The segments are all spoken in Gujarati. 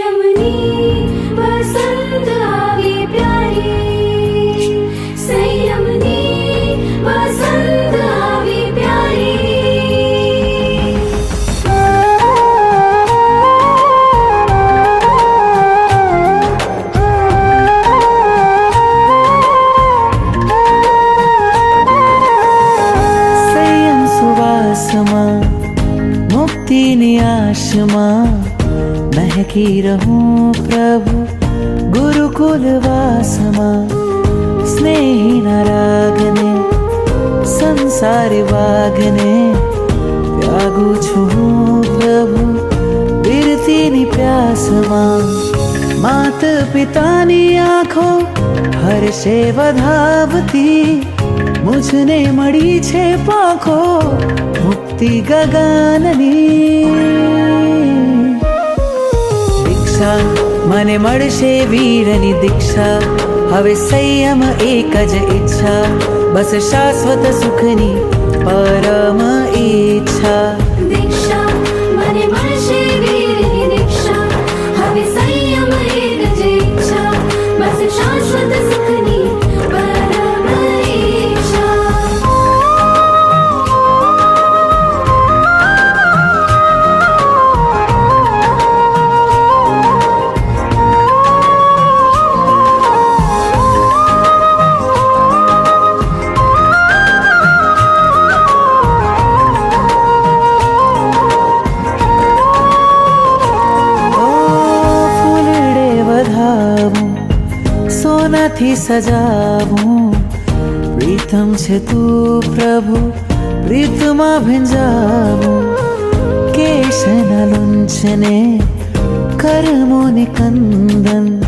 yamani महकी रहूँ प्रभु, गुरुकुल वासमा स्नेही नरागने संसार वागने, त्यागु छुहू प्रभु बिरती प्यासमा मात पिता नी हर से वधावती मुझने मड़ी छे पाखो, मुक्ति गगननी। દીક્ષા મને મળશે વીરની દીક્ષા હવે સંયમ એક જ ઈચ્છા બસ શાશ્વત સુખની પરમ ઈચ્છા સોનાથી સજાવું. પ્રીતમ છે તું પ્રભુ, પ્રીતમાં ભીંજાવું. કેશના લુંછને, કર્મોને કંદન.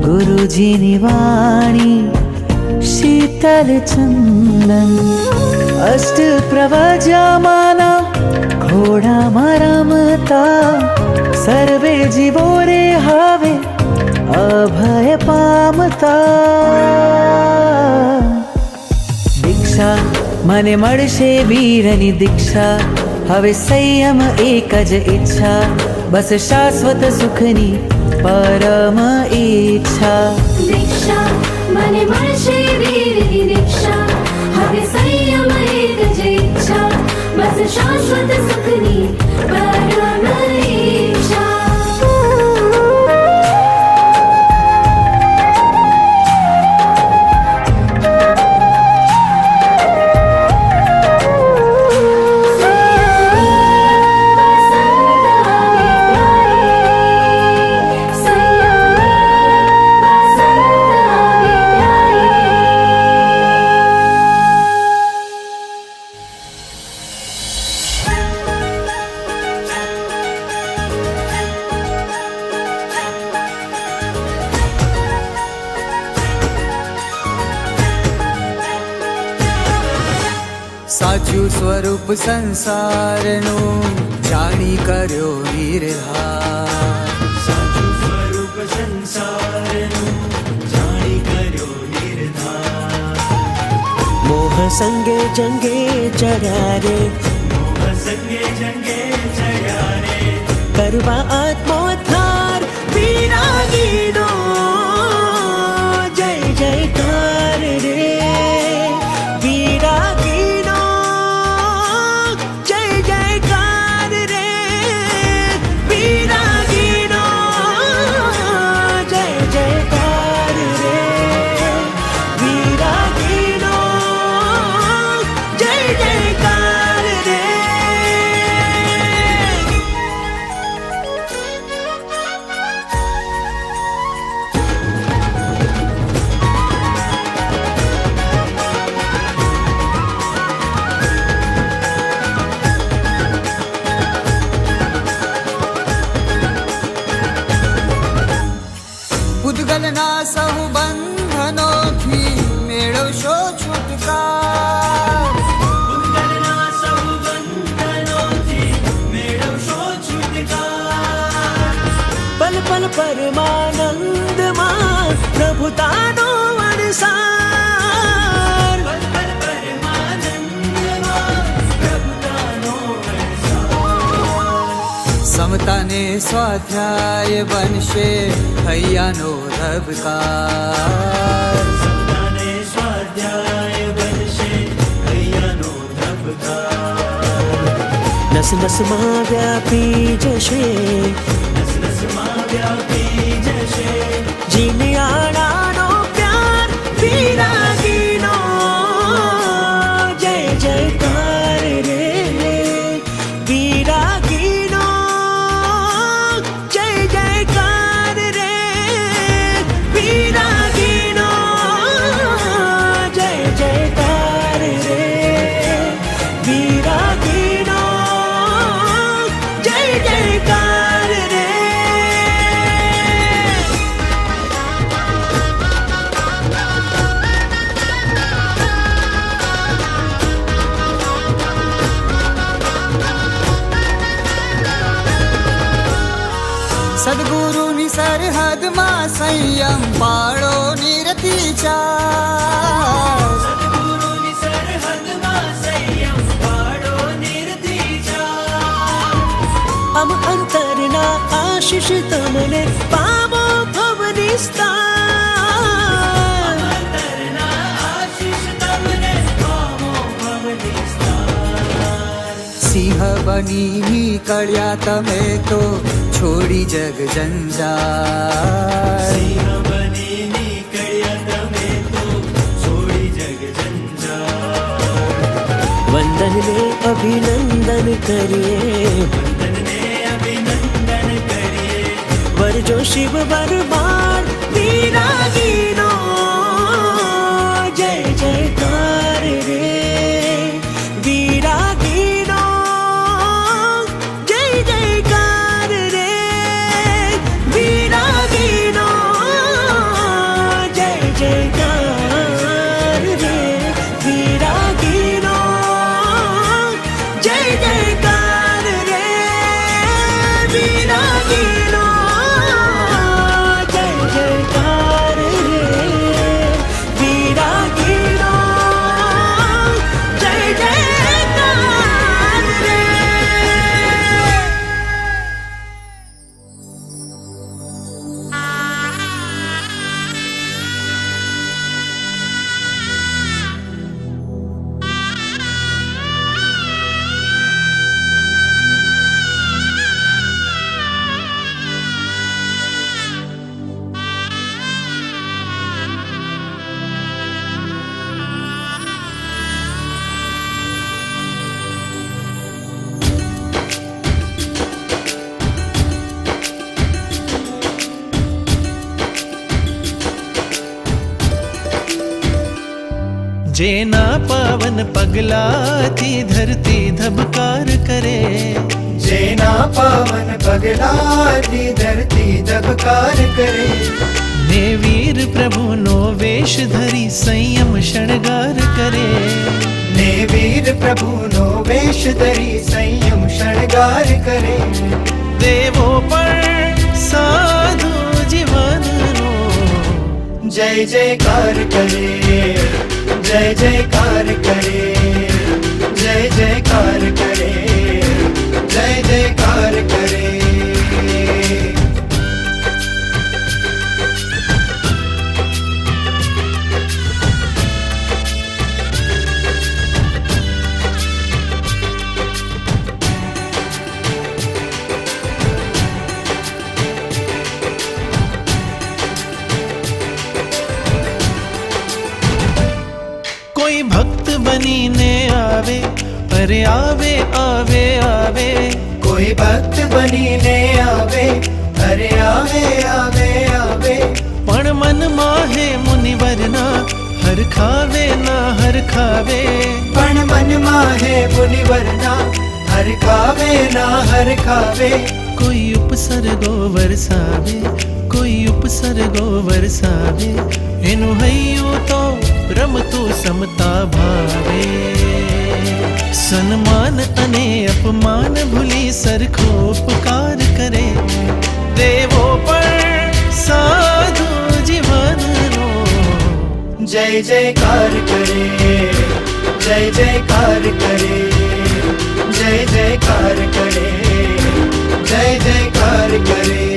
ગુરુજીની વાણી, શીતલ ચંદન. અષ્ટ પ્રવજામાના ઘોડામાં રમતા. સર્વે જીવો રે હવે અભય પામતા દીક્ષા મને મળશે વીરની દીક્ષા હવે સંયમ એક જ ઈચ્છા બસ શાશ્વત સુખની પરમ ઈચ્છા દીક્ષા મને મળશે વીરની દીક્ષા હવે સંયમ એક જ ઈચ્છા બસ શાશ્વત સુખની પરમ સંસારનું જાણી કર્યો નિર્ધાર. સાચું સ્વરૂપ સંસારનું જાણી કર્યો નિર્ધાર. મોહ સંગે જંગે ચડ્યા રે. મોહ સંગે જંગે ચડ્યા રે. કરવા આત્મોદ્ધાર વિરાગીનો સ્વાધ્યાય બનશે હૈયાનો ધબકાર. નસ નસમાં વ્યાપી જશે. નસ નસમાં વ્યાપી જશે. જીનિયાળાનો પ્યાર વિરાગીનો ही कड़िया तमे तो छोड़ी जग जंजार तो वंदन ने अभिनंदन करिए। वंदन ने अभिनंदन करिए। वर जो शिव वर बार वीरा वीरो जय जय बगलाती धरती धबकार करे। जेना पावन बगलाती धरती धबकार करे। ने वीर प्रभु नो वेश धरी संयम शणगार करे। ने वीर प्रभु नो वेश धरी संयम शणगार करे। देवो जय जयकार करे जय जयकार करे जय जयकार करे जय जयकार करे। અરે આવે આવે આવે. કોઈ ભક્ત બનીને આવે અરે આવે આવે આવે. પણ મનમાં હે મુનિવરના હરખાવે ના હરખાવે પણ મનમાં હે મુનિવરના હર ખાવે ના હર ખાવે. કોઈ ઉપસર્ગો વરસાવે કોઈ ઉપસર્ગો વરસાવે. એનું હૈયું તો રમતું સમતા ભાવે. સન્માન અને અપમાન ભૂલી સરખો ઉપકાર કરે દેવો પણ સાધુ જીવનનો જય જયકાર કરે જય જયકાર કરે જય જયકાર કરે જય જય અણગારા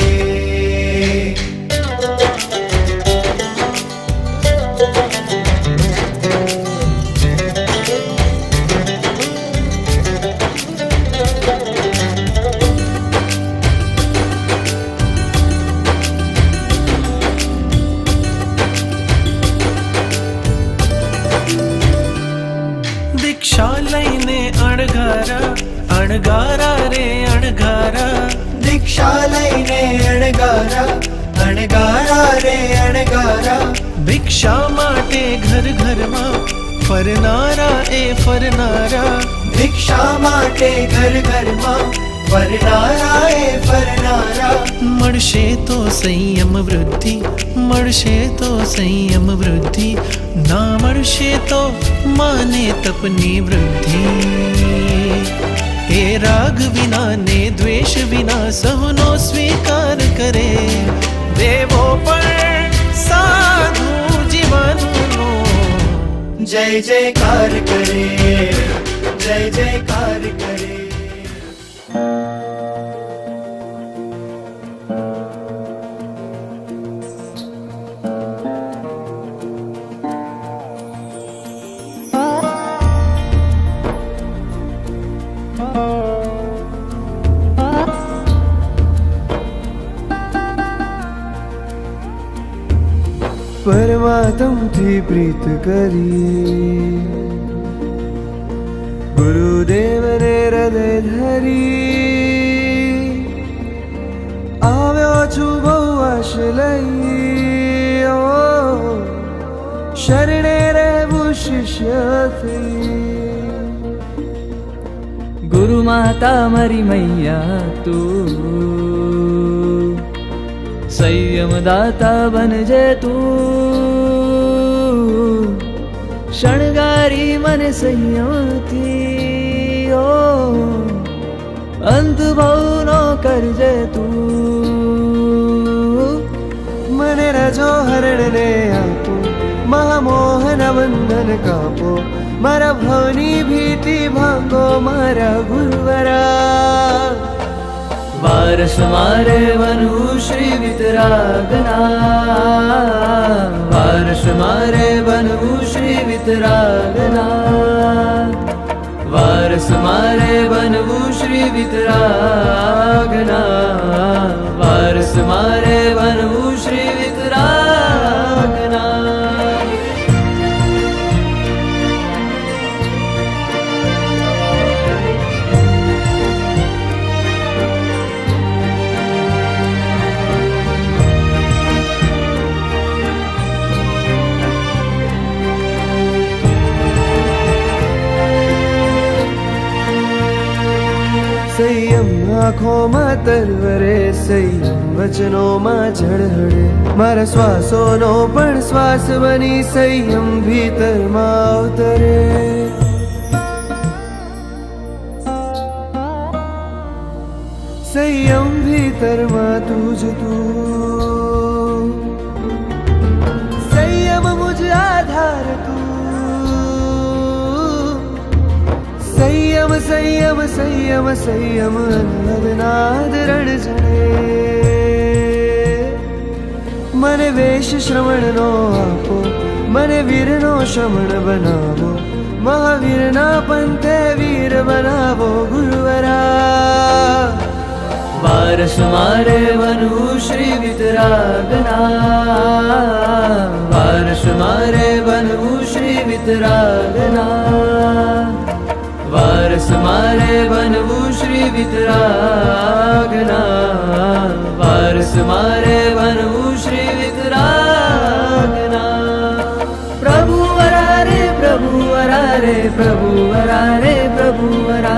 લઈને અણગારા અણગારા રે અણગારા ભિક્ષા માટે ઘર ઘરમાં ફરનારા એ ફરનારા ભિક્ષા માટે ઘર ઘરમાં ફરનારા એ ફરનારા મળશે તો સંયમ વૃદ્ધિ મળશે તો સંયમ વૃદ્ધિ ના મળશે તો માને તપની વૃદ્ધિ ये राग बिना ने, द्वेष बिना सहनो स्वीकार करे। देवो पर साधु जीवनो जय जयकार करे, जय जयकार करे। પરમાત્મથી પ્રીત કરી ગુરુદેવને હૃદય ધરી આવ્યો છું બહુ આશ લઈ શરણે રહેવું શિષ્યથી ગુરુ માતા મારી મૈયા તું સંયમ દાતા બનજે તું શણગારી મને સંયમથી ઓ, અંત ભવનો કરજે તું. મને રજો હરણને આપો, મહામોહન બંધન કાપો, મારા ભવની ભીતિ ભાંગો મારા ગુરુવરા. वर्ष मा बनव श्री वितरागना। वर्ष मा बनव श्री वितरागना। वर्ष मा बनव श्री वितरागना। वर्ष मा बनव આંખોમાં તરવરે સંયમ વચનોમાં ઝળહળે મારા શ્વાસોનો પણ શ્વાસ બની સંયમ ભીતરમાં અવતરે. સંયમ ભીતરમાં તું જ તું. સંયમ સંયમ સંયમ સંયમ રણ જણે મને વેશ શ્રવણનો આપો મને વીરનો શ્રવણ બનાવો મહાવીરના પંથે વીર બનાવો ગુરુવરા વારસ મારે બનવું શ્રી વિતરાગના વારસ મારે બનવું શ્રી વિતરાગના वनव श्री विद्रागना वर्षवारे वनव श्री विदरागना प्रभु वरारे प्रभु वरारे प्रभु वरा प्रभु वरा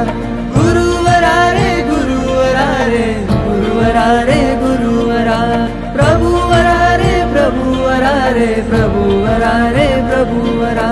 गुरुवर रे गुरुवरा रे गुरुवर रे गुरुवरा प्रभु वरा प्रभु वरा प्रभु वरा प्रभु वरा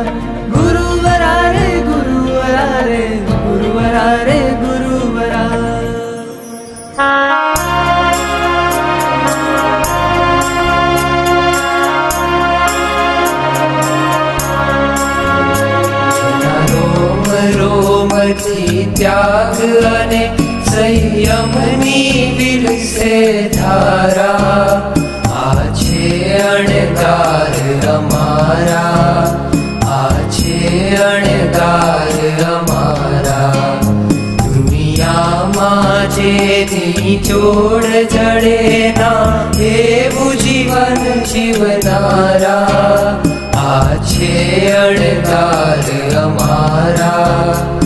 રોમથી ત્યાગ અને સંયમની વિરસે ધારા. આ છે અણગાર અમારા. આ છે અણગાર અમારા. દુનિયામાં જેની જોડ જડે ના, એવું જીવન જીવનારા. આ છે અણગાર અમારા.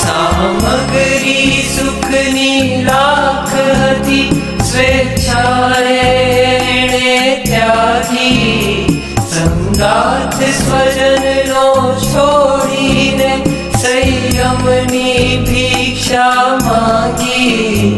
सामग्री सुखति स्वेच्छाणे त्याधिार्थ स्वजन नो छोडि दे भिक्षा माति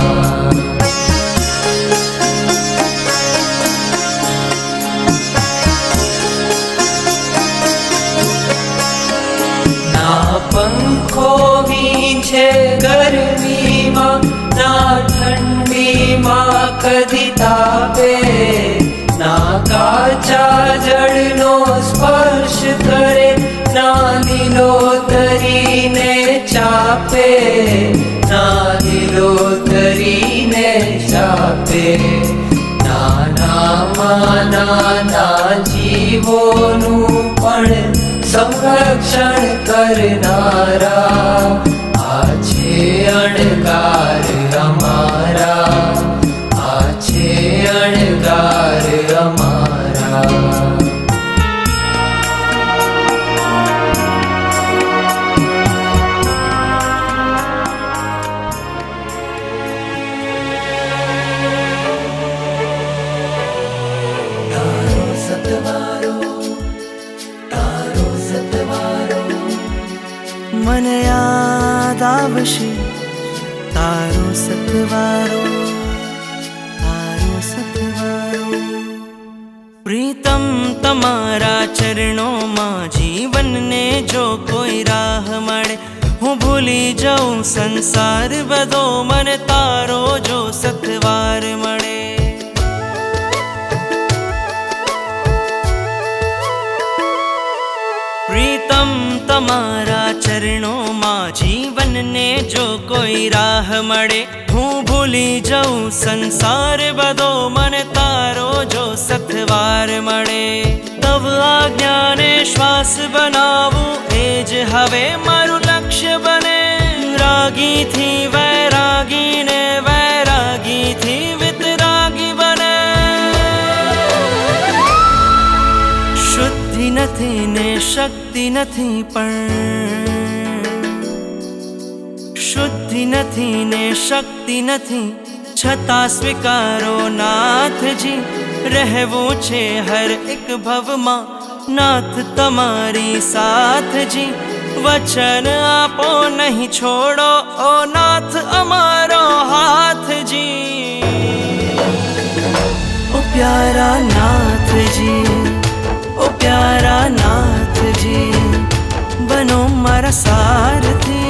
તરીને ચાપે ના કરીને ચાપે. નાનામાં નાના જીવોનું પણ સંરક્ષણ કરનારા. આ છે અણકાર સતવારો તારો સતવારો પ્રીતમ તમારા ચરણોમાં જીવનને જો કોઈ રાહ મળે હું ભૂલી જાઉં સંસાર બધો મને તારો જો સતવાર મળે પ્રીતમ તમારા ચરણોમાં જીવનને જો કોઈ રાહ મળે હું ભૂલી જાઉં સંસાર બધો મને તારો જો સથવાર મળે તવ આજ્ઞાને શ્વાસ બનાવું એ જ હવે મારું લક્ષ્ય બને રાગીથી વૈરાગીને વૈરાગીથી વિતરાગી બને શુદ્ધિ નથી ને શક્તિ નથી પણ શુદ્ધિ નથી ને શક્તિ નથી છતાં સ્વીકારો નાથજી રહેવું છે હર એક ભવમાં નાથ તમારી સાથજી વચન આપો નહીં છોડો ઓ નાથ અમારો હાથજી ઓ પ્યારા નાથજી ઓ પ્યારા નાથજી બનો મારા સારથી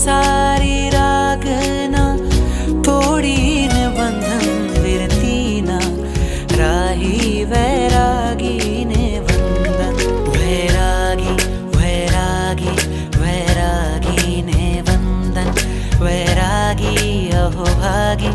સંસારી રાગના તોડીને બંધન વિરતીના રાહી વૈરાગીને વંદન વૈરાગી વૈરાગી વૈરાગીને વંદન વૈરાગી અહો ભાગી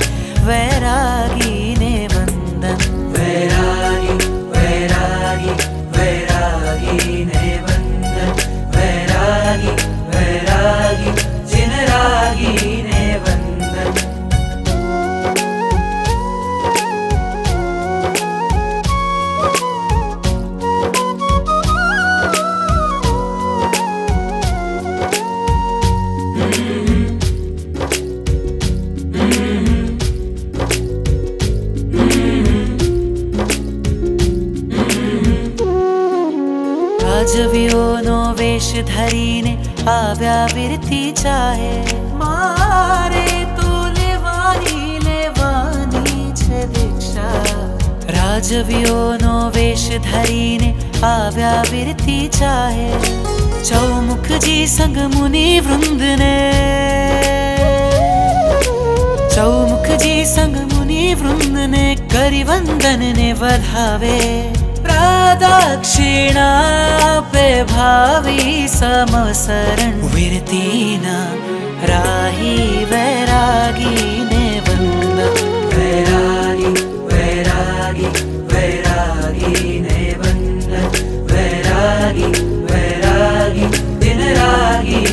રાજવીઓનો વેશ ધરીને આવ્યા વીરતી ચાહે મારે તો લેવાની લેવાની છે દીક્ષા રાજવીઓનો વેશ ધરીને આવ્યા વીરતી ચાહે ચૌમુખજી સંગ મુનિ વૃંદને ચૌમુખજી સંગ મુનિ વૃંદને કરી વંદનને વધાવે दक्षिणापे भावी समसरण। विरतीना राही वैरागी ने वन्द वैरागी वैरागी वैरागी ने वन्द वैरागी वैरागी दिन रागी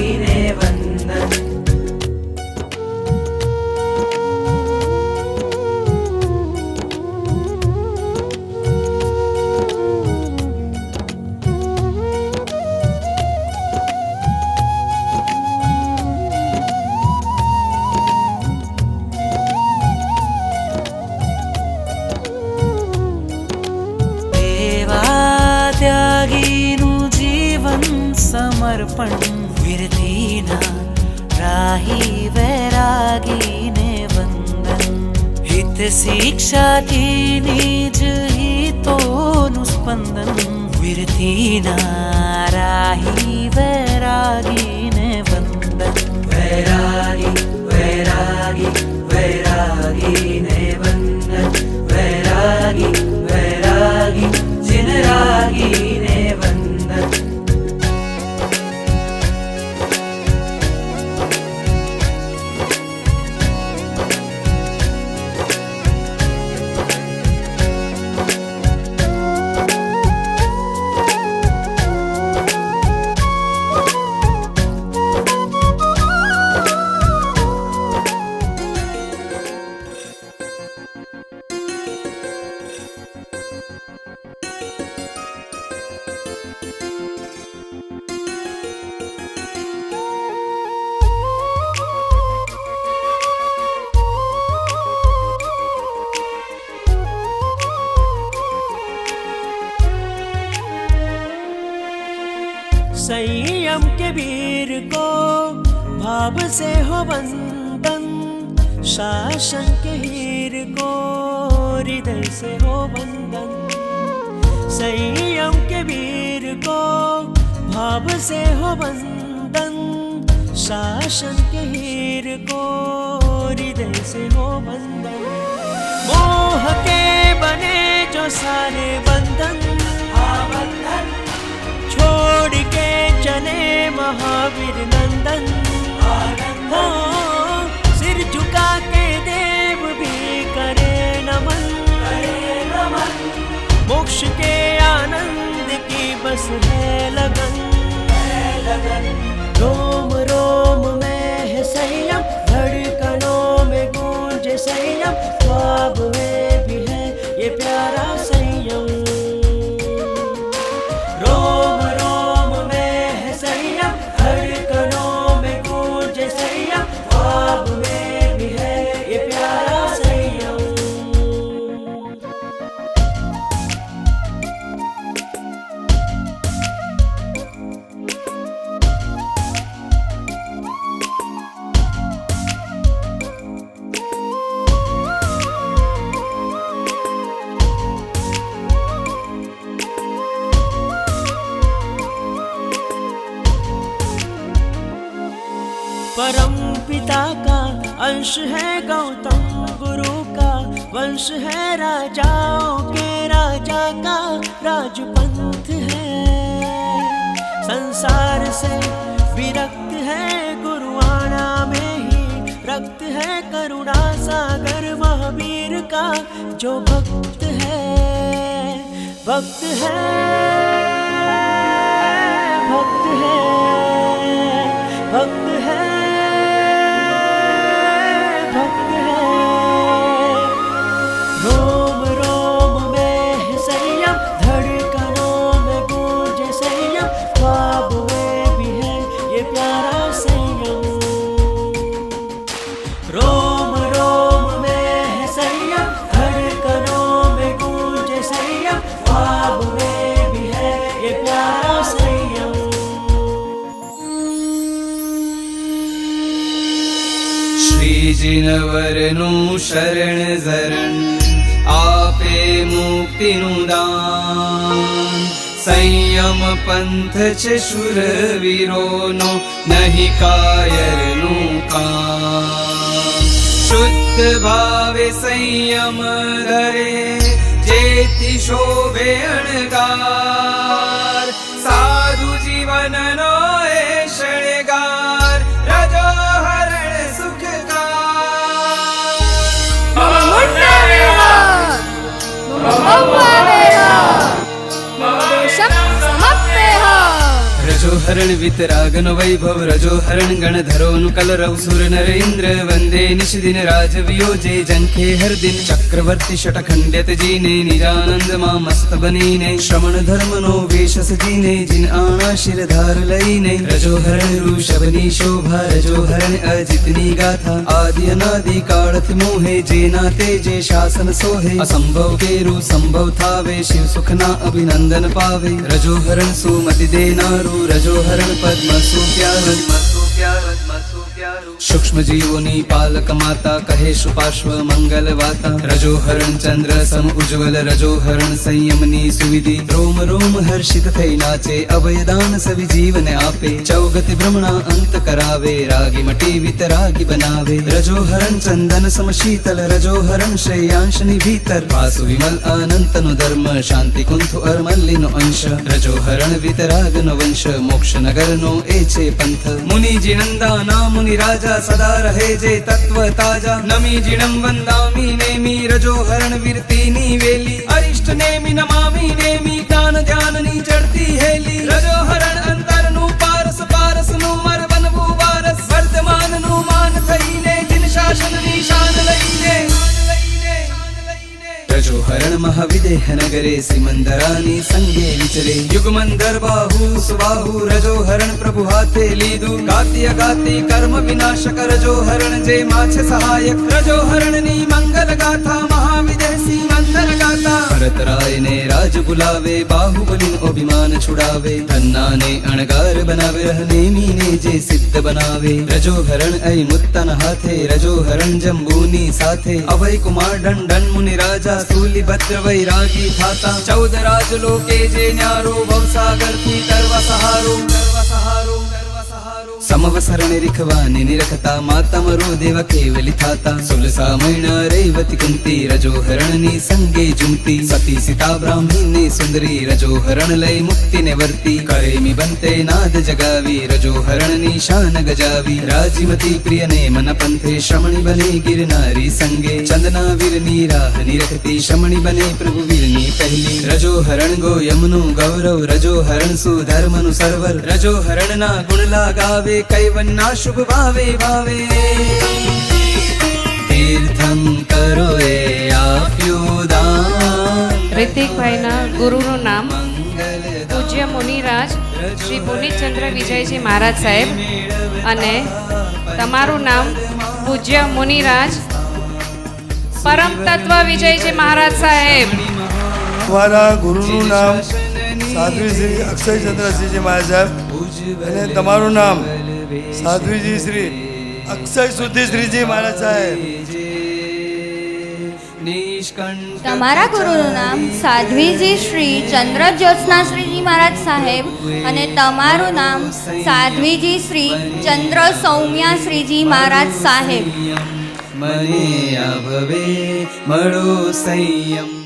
से हो बंदन शासन के हीर को हृदय से हो बंदन मोह के बने जो सारे बंधन बंधन। छोड़ के चले महावीर नंदन। हो सिर झुका के देव भी करे नमन। मोक्ष के आनंद की बस है लगन। संयम, ख्वाब में भी है ये प्यारा संयम। रोम रोम में है संयम, हर धड़कनों में गूंजे संयम, ख्वाब में अंश है गौतम गुरु का, वंश है राजाओं के राजा का, राजपंथ है। संसार से विरक्त है गुरुआना में ही, रक्त है करुणा सागर महावीर का, जो भक्त है भक्त है भक्त है। नु शरण जरण आपे मुक्तिनु दान संयम पंथ च शुर ीरो नो नहि कायर शुद्ध भावे संयम धरे जेति शोभे अणगार। साधु जीवन नो Oh, Allah હરણ વિતરાગન વૈભવ રજો હરણ ગણધરોનું કલરવ સુર નરેન્દ્ર વંદે નિષદિન રાજ વિયોજે જંખે હર દિન ચક્રવર્તી શટખંડ્યત જીને નિજાનંદમાં મસ્ત બનીને શ્રમણ ધર્મનો વેશ સજીને જીન આણા શિરધાર લઈને રજો હરણ ઋષભની શોભા રજો હરણ અજિતની ગાથા આદિ અનાદિ કાળથી મોહે જેના તેજે શાસન સોહે અસંભવ કેરું સંભવ થાવે શિવ સુખના અભિનંદન પાવે રજો હરણ સુમતિ દેનારું રજો मनोहरं पद्मसुप्यारद्मसुप्यारद्मसु સૂક્ષ્મ જીવોની પાલક માતા કહે સુપાર્શ્વ મંગલ વાતા રજો હરણ ચંદ્ર સમ ઉજ્જવલ રજો હરણ સંયમની સુવિધિ રોમ રોમ હર્ષિત થઈ નાચે અભયદાન સવિ જીવને આપે ચૌગતિ ભ્રમણા અંત કરાવે રાગી મટી વિતરાગી બનાવે રજો હરણ ચંદન સમ શીતલ રજો હરણ શ્રેયાંશની ભીતર વાસુ વિમલ અનંતનો ધર્મ શાંતિ કુંથુ અરમલ્લીનો અંશ રજો હરણ વિતરાગનો વંશ મોક્ષ નગરનો એ છે પંથ મુનિ જીણંદા ના મુનિ રાજા સદા રહે જે તત્વ તાજા નમી જીણમ વંદામી નેમી રજો હરણ વીરતીની વેલી અરિષ્ટ નેમી નમામી નેમી જ્ઞાન ધ્યાનની ચડતી હેલી રજો હરણ રજો હરણ મહાવિદેહ નગરે સિમંદરાની સંગે વિચરે યુગમંદર બાહુ સુબાહુ રજો હરણ પ્રભુ હાથે લીધું ગાતી અગાતી કર્મ વિનાશક રજો હરણ જે માછ સહાયક રજો હરણની મંગલ ગાથા મહાવિદેહ સિમંદર ગાથા ભરતરાયને રાજ બુલાવે બાહુબલી અભિમાન છુડાવે ધન્નાને અણગાર બનાવે રહનેમીને જે સિદ્ધ બનાવે રજો હરણ અય મુત્તન હાથે રજો હરણ જંબુની સાથે અભય કુમાર દંડન મુનિ રાજા तूली भद्र वैरागी थाता चौदह राज लोके जे न्यारो भवसागर की तरव सहारो तरव सहारो। તરવા સહારો સમવસરણે રીખવાને નિરખતા માતા મરો દેવ કેવલી થાતા સુલસા મૈણા રેવતી કુંતી રજો હરણની સંગે જુમતી સતી સીતા બ્રાહ્મણી સુંદરી રજો હરણ લઈ મુક્તિને વર્તી કરેમી બંતે નાદ જગાવી રજો હરણની શાન ગજાવી રાજીમતી પ્રિયને મન પંથે શ્રમણી બને ગિરનારી સંગે ચંદના વીરની રાહ નિરખતી શ્રમણી બને પ્રભુ વીરની પહેલી રજો હરણ ગો યમનું ગૌરવ રજો હરણ સુધર્મનું સર્વર રજો હરણના ગુણ લાગાવે કૈવનના શુભ ભાવે ભાવે. તીર્થમ કરો એ આપ્યું દાન. રિતિકભાઈના ગુરુનું નામ પૂજ્ય મુનિરાજ શ્રી પુનિતચંદ્ર વિજયજી મહારાજ સાહેબ અને તમારું નામ પૂજ્ય મુનિરાજ પરમ તત્વ વિજયજી મહારાજ સાહેબ. મારા ગુરુનું નામ સાધ્વી શ્રી અક્ષયચંદ્રસિંહજી મહારાજ સાહેબ. અને તમારું નામ સાધ્વીજી શ્રી. અક્ષય સુધી શ્રીજી મહારાજ સાહેબ. તમારા ગુરુનું નામ સાધ્વીજી શ્રી ચંદ્ર જ્યોત્સના શ્રીજી મહારાજ સાહેબ અને તમારું નામ સાધ્વીજી શ્રી ચંદ્ર સૌમ્યા શ્રીજી મહારાજ સાહેબ. મને અભવે મળો સંયમ.